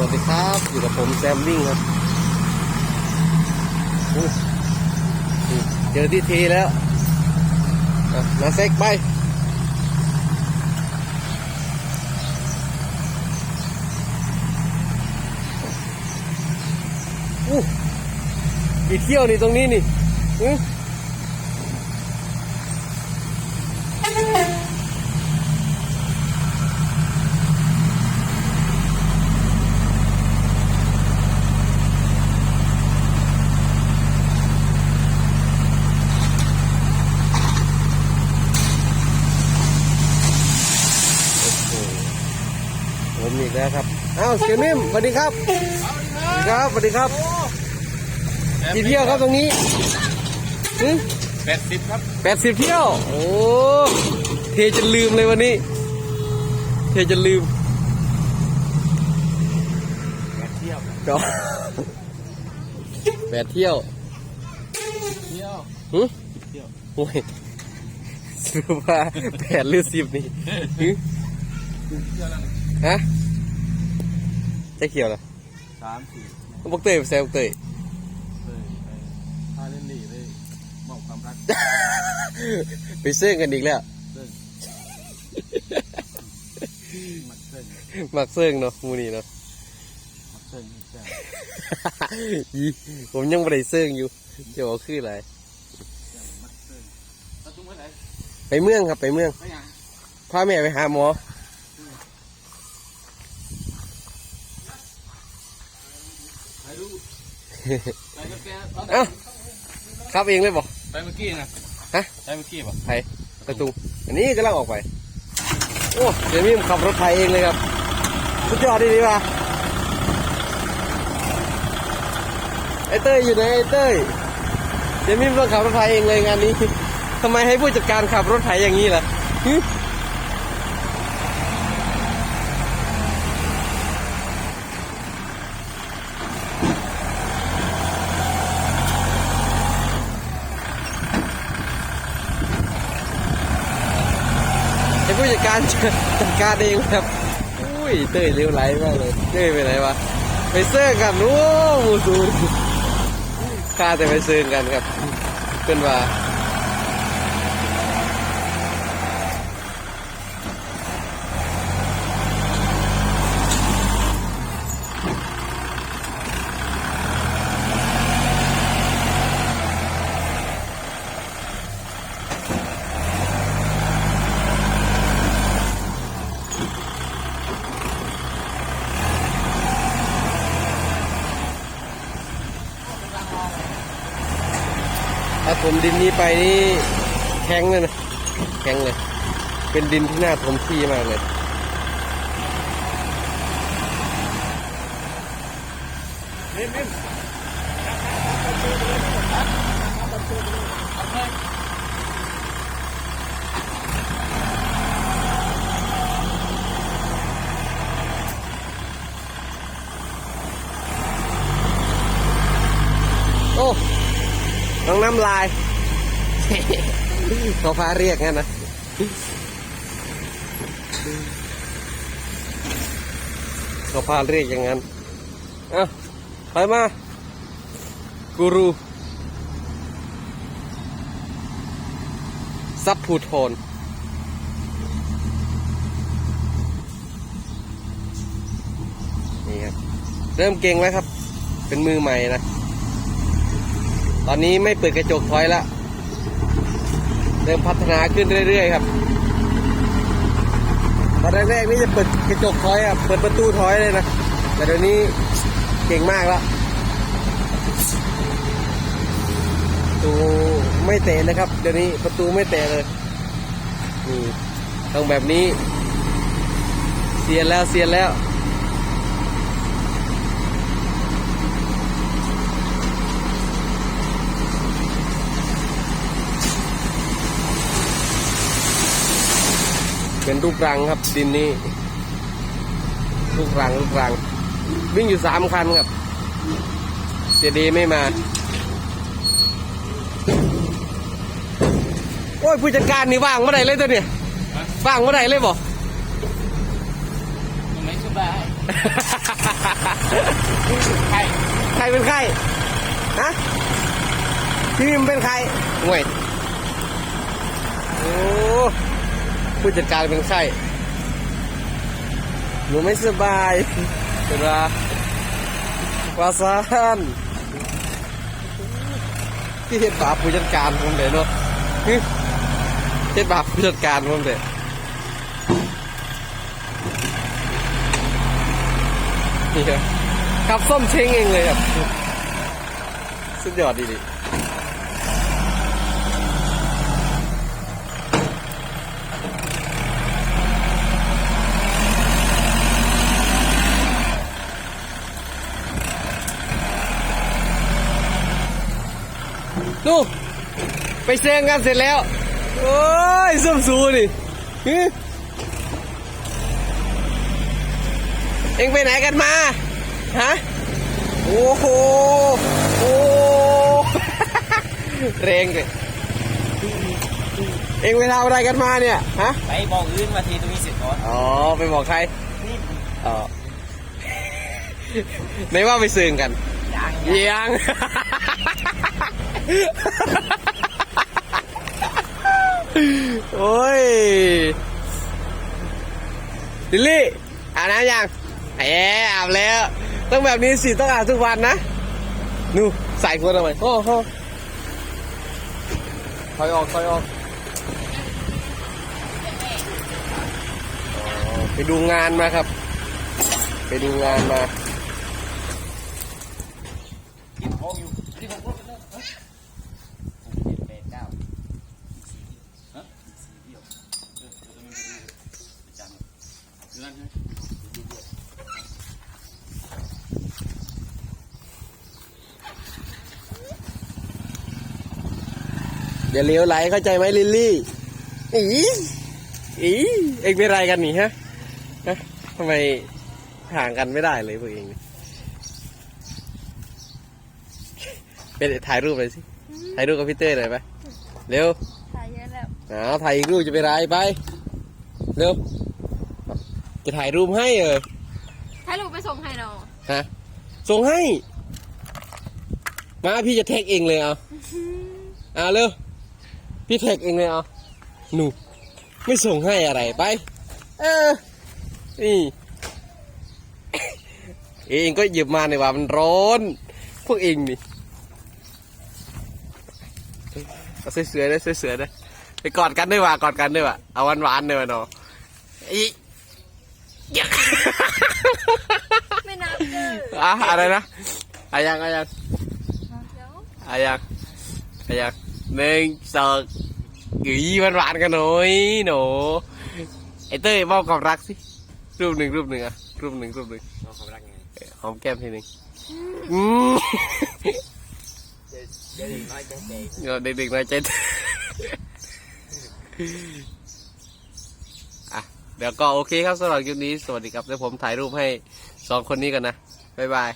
วัสดีครับ อยู่กับผมแซมวิ่งครับอู้เจอที่ทีแล้วอะนาเซ็กไปอู้กี่เที่ยวนี่ตรงนี้นี่อื้อผมอีกแล้วครับ อ้าวเสียนิ่มสวัสดีครับสวัสดีครับสวัสดีครับกี่เที่ยวครับตรงนี้แปดสิบครับแปดสิบเที่ยว โอ้เทจนลืมเลยวันนี้ เทจนลืมแปดเที่ยวก็แปดเที่ยวเที่ยวหึเที่ยวโอ้ยสรุปว่าแปดหรือสิบนี่หึเที่ยวแล้วฮะ จะเขียวเหรอสามสี่บอกเตยแซวเตยเลยไปพาเล่นดีเลยมอบความรักไปเสื่องกันอีกแล้วเรื่องมักเส้นมักเสื่องเนาะมูนี่เนาะมักเส้นมักเส้นยีผมยังไม่ได้เสื่องอยู่จะบอกคืออะไรมักเส้นแล้วตุ้งไปไหนไปเมืองครับไปเมืองไปยังพาแม่ไปหาหมอ ไปดูไป เมื่อกี้เอ้าขับเองเลยบอกไปเมื่อกี้นะฮะไปเมื่อกี้ป่ะไทยประตู อันนี้กำลังออกไป โอ้เดี๋ยวนี้ผมขับรถไทยเองเลยครับ สุดยอดดีดีว่ะไอ้เต้ยอยู่ไหนไอ้เต้ยเดี๋ยวนี้ต้องขับรถไทยเองเลยงานนี้ทำไมให้ผู้จัดการขับรถไถอย่างนี้ล่ะ ให้ผู้จัดการจัดการเองครับอุ้ยเต้ยเลี้ยวไหลมากเลยเต้ยไปไหนวะไปเสื้อกันโอ้หมูซูนข้าแต่ไปเซื้อกันครับเป็นว่า ถมดินนี้ไปนี่แข็งเลยนะแข็งเลย เป็นดินที่น่าถมที่มากเลยโอ้้องน้ำลายเขาพาเรียกงั้นนะเขาพาเรียกอย่างนั้นเอ้าไปมากูรูซับผูโทนนี่ครับ เริ่มเก่งแล้วครับ เป็นมือใหม่นะ ตอนนี้ไม่เปิดกระจกถอยละเริ่มพัฒนาขึ้นเรื่อยๆครับตอนแรกๆนี่จะเปิดกระจกถอยอะเปิดประตูถอยเลยนะ แต่เดี๋ยวนี้เก่งมากแล้วประตูไม่เตะนะครับ เดี๋ยวนี้ประตูไม่เตะเลยนี่ต้องแบบนี้ เสียนแล้วเสียนแล้ว เป็นลูกรังครับดินนี้ลูกรังลูกรัง วิ่งอยู่สามคันครับ เสียดีไม่มา โอ้ยผู้จัดการนี่ว่างเมื่อไหร่เลยตัวเนี่ยว่างเมื่อไหร่เลยบอกไม่สบายใครใครเป็นใครฮะพี่มิมเป็นใครห่วยโอ้ ผู้จัดการเป็นใครหนูไม่สบายเป็นว่าวาซานที่เห็นบาปผู้จัดการผมเด้เนาะฮึเห็นบาปผู้จัดการผมเด้นี่ครับขับส้มเช้งเองเลยครับ สุดยอดดีดิดู ไปเซ็งกันเสร็จแล้ว โอ้ยส้มสูนี่ฮึเอ็งไปไหนกันมา ฮะ โอ้โห โอ้เรงเลยเอ็งไปทำอะไรกันมาเนี่ย ฮะ ไปบอกอื่นมาทีตรงนี้เสร็จก่อน อ๋อ ไปบอกใคร อ๋อไม่ว่าไปซื้อกัน ยัง ยัง โอ้ยลิลลี่อาบน้ำยังเอ๊อาบแล้ว ต้องแบบนี้สิต้องอาบทุกวันนะนูใส่คนทำไมโอ้โหถอยออกถอยออกไปดูงานมาครับ ไปดูงานมา กินของอยู่ที่ผมพูดไปแล้วฮะหกเจ็ดแปดเก้าฮะสี่เดียวเออตัวนี้จะดูประจำดูนั่นใช่ไหมดูด้วย อย่าเลี้ยวไหลเข้าใจไหมลิลลี่ อีอีเอ็งเป็นไรกันนี่ฮะฮะทำไมห่างกันไม่ได้เลยพวกเองนี่เป็นถ่ายรูปเลยสิ ถ่ายรูปกับพี่เต้หน่อยไปเร็ว ถ่ายเยอะแล้วเอาถ่ายอีกรูปจะเป็นไรไป เร็ว จะถ่ายรูปให้เออถ่ายรูปไปส่งให้น้องฮะส่งให้ มาพี่จะแท็กเองเลยเอาเอาเร็วพี่แท็กเองเลยเอาหนูไม่ส่งให้อะไรไป เออนี่เองก็หยิบมาในว่ามันร้อน พวกเองนี่เอาเสือๆได้เสือๆได้ไปกอดกันด้วยว่ะกอดกันด้วยว่ะเอาหวานๆด้วยว่ะเนาะอียัก ไม่นับเด้ออะอะไรนะอายังอายังเดี๋ยวอายังอายังหนึ่งสองหยีหวานๆกันหน่อยหนูไอเต้ยมอบความรักสิรูปหนึ่งรูปหนึ่งอะรูปหนึ่งรูปหนึ่งเราเขารักไงหอมแก้มทีหนึ่งอืมเดี๋ยวเด็กน้อยจะเตะเดี๋ยวเด็กๆน้อยใจอะ เดี๋ยวก็โอเคครับสำหรับคลิปนี้ สวัสดีครับเดี๋ยวผมถ่ายรูปให้สองคนนี้กันนะบ๊ายบาย